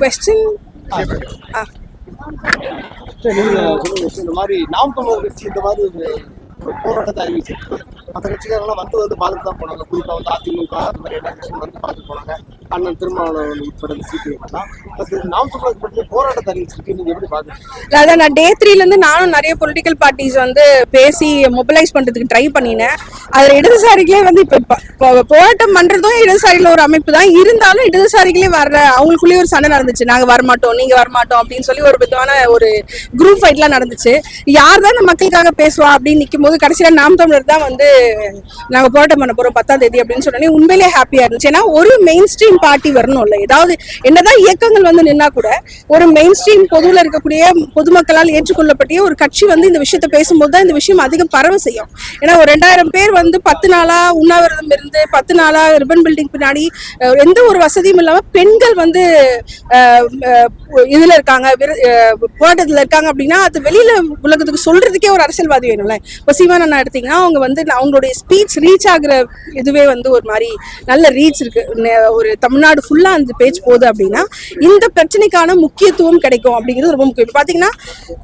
Question இந்த மாதிரி நாம் தமிழர் கட்சி இந்த மாதிரி ஒரு போராட்டத்தை அறிவிச்சு மற்ற கட்சிக்காரெல்லாம் வந்து வந்து பார்த்துட்டு தான் போனாங்க. குறிப்பா வந்து அதிமுக அந்த மாதிரி எல்லா கட்சியும் வந்து பார்த்துட்டு போனாங்க. அண்ணன் திருமாவளவன் உட்பட சிபிஐ நாம் தமிழர் பற்றிய போராட்டத்தை அறிவிச்சிருக்கு. நீங்க எப்படி பாக்குறீங்க அதான் நான் டே த்ரீல இருந்து நானும் நிறைய பொலிட்டிக்கல் பார்ட்டிஸ் வந்து பேசி மொபிலைஸ் பண்றதுக்கு ட்ரை பண்ணினேன். அதுல இடதுசாரிகளே வந்து இப்ப போராட்டம் பண்றதும் இடதுசாரிகள ஒரு அமைப்பு தான். இருந்தாலும் இடதுசாரிகளே வர்ற அவங்களுக்குள்ளேயே ஒரு சண்டை நடந்துச்சு. நாங்க வரமாட்டோம் நீங்க வரமாட்டோம் அப்படின்னு சொல்லி ஒரு விதமான ஒரு குரூப் ஃபைட்லாம் நடந்துச்சு. யார் தான் இந்த மக்களுக்காக பேசுவா அப்படின்னு நிற்கும் போது கடைசியில நாம் தமிழர் தான் வந்து நாங்க போராட்டம் பண்ண போறோம் பத்தாம் தேதி அப்படின்னு சொன்னோன்னே உண்மையிலேயே ஹாப்பியா இருந்துச்சு. ஏன்னா ஒரு மெயின் ஸ்ட்ரீம் பார்ட்டி வரணும்ல. ஏதாவது என்னதான் இயக்கங்கள் வந்து நின்னா கூட ஒரு மெயின் ஸ்ட்ரீம் பொதுவில் இருக்கக்கூடிய பொதுமக்களால் ஏற்றுக்கொள்ளப்பட்ட ஒரு கட்சி வந்து இந்த விஷயத்தை பேசும்போது தான் இந்த விஷயம் அதிகம் பரவ செய்யும். ஏன்னா ஒரு ரெண்டாயிரம் பேர் வந்து பத்து நாளா உண்ணாவிரதம் இருந்து பத்து நாளா ரிப்பன் பில்டிங் பின்னாடி எந்த ஒரு வசதியும் இல்லாம பெண்கள் வந்து இதுல இருக்காங்க போராட்டத்துல இருக்காங்க அப்படின்னா அது வெளியில உலகத்துக்கு சொல்றதுக்கே ஒரு அரசியல்வாதி வேணும்ல. இப்போ சீமான் எடுத்தீங்கன்னா அவங்க வந்து அவங்களுடைய ஸ்பீச் ரீச் ஆகுற இதுவே வந்து ஒரு மாதிரி நல்ல ரீச் இருக்கு. ஒரு தமிழ்நாடு ஃபுல்லாக அந்த பேஜ் போகுது அப்படின்னா இந்த பிரச்சனைக்கான முக்கியத்துவம் கிடைக்கும் அப்படிங்கிறது ரொம்ப முக்கியம். இப்போ பாத்தீங்கன்னா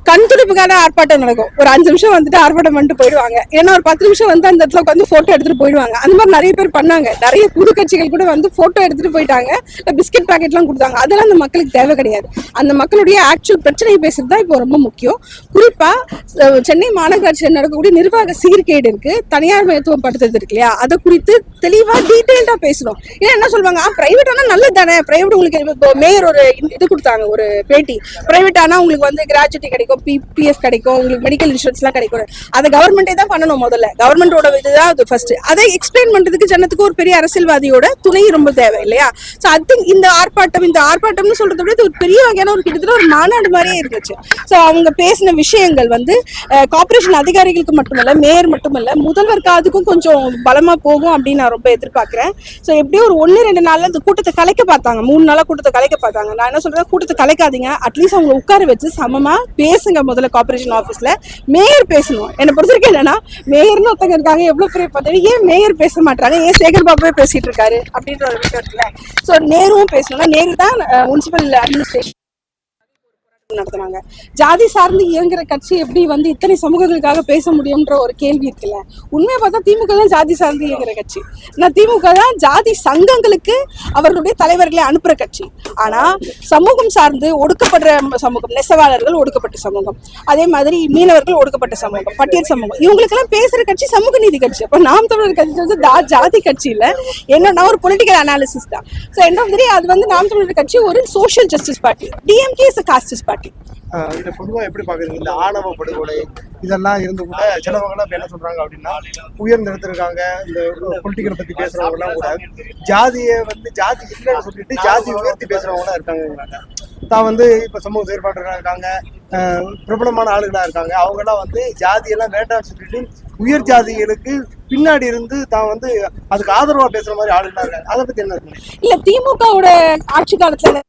கண் துடுப்புக்கான ஆர்ப்பாட்டம் நடக்கும். ஒரு அஞ்சு நிமிஷம் வந்துட்டு ஆர்ப்பாட்டம் பண்ணிட்டு போயிடுவாங்க. ஏன்னா ஒரு பத்து நிமிஷம் வந்து அந்த இடத்துல உட்காந்து ஃபோட்டோ எடுத்துட்டு போயிடுவாங்க. அந்த மாதிரி நிறைய பேர் பண்ணாங்க. நிறைய புது கட்சிகள் கூட வந்து ஃபோட்டோ எடுத்துட்டு போயிட்டாங்க. பிஸ்கெட் பாக்கெட்லாம் கொடுத்தாங்க. அதெல்லாம் அந்த மக்களுக்கு தேவை கிடையாது. அந்த மக்களுடைய ஆக்சுவல் பிரச்சனையை பேசுறது தான் இப்போ ரொம்ப முக்கியம். குறிப்பாக சென்னை மாநகராட்சியில் நடக்கக்கூடிய நிர்வாக சீர்கேடு இருக்கு. தனியார் மயத்துவம் படுத்துறது இருக்கு இல்லையா? அதை குறித்து தெளிவாக டீட்டெயில்டா பேசணும். ஏன்னா என்ன சொல்லுவாங்க? பிரைவேட் ஆனால் நல்லது தானே பிரைவேட் உங்களுக்கு இப்போ மேயர் ஒரு இது கொடுத்தாங்க ஒரு பேட்டி. பிரைவேட் ஆனால் உங்களுக்கு வந்து கிராஜுவிட்டி கிடைக்கும் பிபிஎஸ் கிடைக்கும் உங்களுக்கு மெடிக்கல் இன்சூரன்ஸ்லாம் கிடைக்கும். அதை கவர்மெண்டே தான் பண்ணணும் முதல்ல. கவர்மெண்டோட இதுதான் அது ஃபர்ஸ்ட் அதை எக்ஸ்பிளைன் பண்றதுக்கு ஜனத்துக்கு ஒரு பெரிய அரசியல்வாதியோட துணை ரொம்ப தேவை இல்லையா ஸோ அது இந்த ஆர்ப்பாட்டம் இந்த ஆர்ப்பாட்டம்னு சொல்றதை விட இது ஒரு பெரிய வகையான ஒரு கிட்டத்தட்ட ஒரு மாநாடு மாதிரியே இருந்துச்சு. ஸோ அவங்க பேசின விஷயங்கள் வந்து கார்பரேஷன் அதிகாரிகளுக்கு மட்டுமல்ல மேயர் மட்டுமல்ல முதல்வர் அதுக்கும் கொஞ்சம் பலமா போகும் அப்படின்னு நான் ரொம்ப எதிர்பார்க்கிறேன். ஸோ எப்படியும் ஒரு ஒன்று ரெண்டு நாளில் இந்த கூட்டத்தை கலைக்க பார்த்தாங்க. மூணு நாளாக கூட்டத்தை கலைக்க பார்த்தாங்க. நான் என்ன சொல்கிறேன் கூட்டத்தை கலைக்காதீங்க. அட்லீஸ்ட் அவங்க உட்கார வச்சு சமமாக பேசுங்க முதல்ல கார்பரேஷன் ஆஃபீஸில் மேயர் பேசணும். என்னை பொறுத்த வரைக்கும் என்னன்னா மேயர்னு ஒருத்தங்க இருக்காங்க எவ்வளோ பெரிய பதவி ஏன் மேயர் பேச மாட்டாங்க ஏன் சேகர் பாபுவே பேசிகிட்டு இருக்காரு? அப்படின்ற ஒரு விஷயம் இருக்குல்ல. ஸோ நேருவும் பேசணும்னா நேரு தான் முனிசிபல் அட்மினிஸ்ட்ரேஷன் நடத்தினாங்க. ஜாதி சார்ந்து இயங்குற கட்சி எப்படி வந்து இத்தனை சமூகங்களுக்காக பேச முடியும்ன்ற ஒரு கேள்வி இருக்குல்ல? உண்மையை பார்த்தா திமுக தான் ஜாதி சார்ந்து இயங்குற கட்சி. நான் திமுக தான் ஜாதி சங்கங்களுக்கு அவர்களுடைய தலைவர்களை அனுப்புற கட்சி. ஆனா சமூகம் சார்ந்து ஒடுக்கப்படுற சமூகம் நெசவாளர்கள் ஒடுக்கப்பட்ட சமூகம். அதே மாதிரி மீனவர்கள் ஒடுக்கப்பட்ட சமூகம் பட்டியல் சமூகம். இவங்களுக்கெல்லாம் பேசுற கட்சி சமூக நீதி கட்சி. அப்ப நாம் தமிழர் கட்சி வந்து ஜாதி கட்சி இல்ல. என்னன்னா ஒரு பொலிட்டிக்கல் அனாலிசிஸ் தான். ஸோ என்ன அது வந்து நாம் தமிழர் கட்சி ஒரு social justice party DMK is casteist party இதை பொதுவா எப்படி பார்க்குறீங்க? இந்த ஆணவ படுகொலை இதெல்லாம் இருந்து கூட சிலவங்க என்ன சொல்றாங்க அப்படின்னா உயர்ந்த இடத்துல இந்த பொலிட்டிக்கலை பத்தி பேசுறவங்க எல்லாம் கூட. ஜாதியை வந்து ஜாதி இல்லைன்னு சொல்லிட்டு ஜாதி உயர்த்தி பேசுறவங்க இருக்காங்க. தான் வந்து இப்ப சமூக செயற்பாடுகளா இருக்காங்க. ஆஹ் பிரபலமான ஆளுகளா இருக்காங்க. அவங்க எல்லாம் வந்து ஜாதியெல்லாம் வேண்டாம்னு சொல்லிட்டு உயர் ஜாதிகளுக்கு பின்னாடி இருந்து தான் வந்து அதுக்கு ஆதரவா பேசுற மாதிரி ஆளுகளாக இருக்காங்க. அதை பத்தி என்ன இருக்கு இல்ல திமுகவோட ஆட்சி காலத்தில்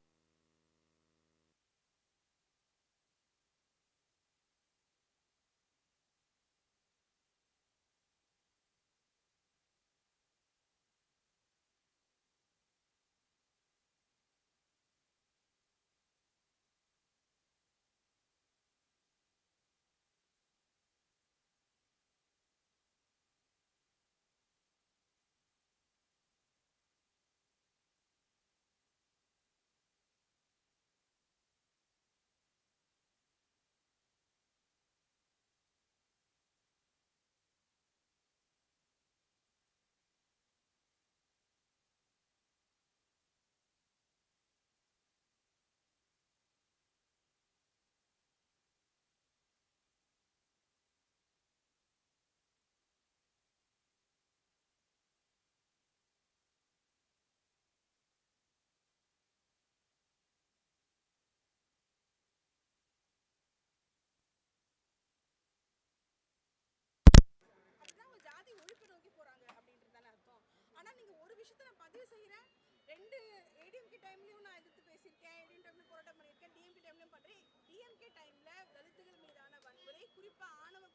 ஜாதி ஒழிப்பு நோக்கி போறாங்க அப்படின்றது தானே அர்த்தம் ஆனா நீங்க ஒரு விஷயத்த நான் பதிவு செய்கிறேன் ரெண்டு ஏடிஎம்கே டைம்லையும் நான் எதிர்த்து பேசியிருக்கேன். ஏடிஎம் டைம்லையும் போராட்டம் பண்ணியிருக்கேன். டிஎம்கே டைம்லையும் பண்றேன். டிஎம்கே டைமில் தலித்துகள் மீதான வன்முறை குறிப்பாக ஆணவ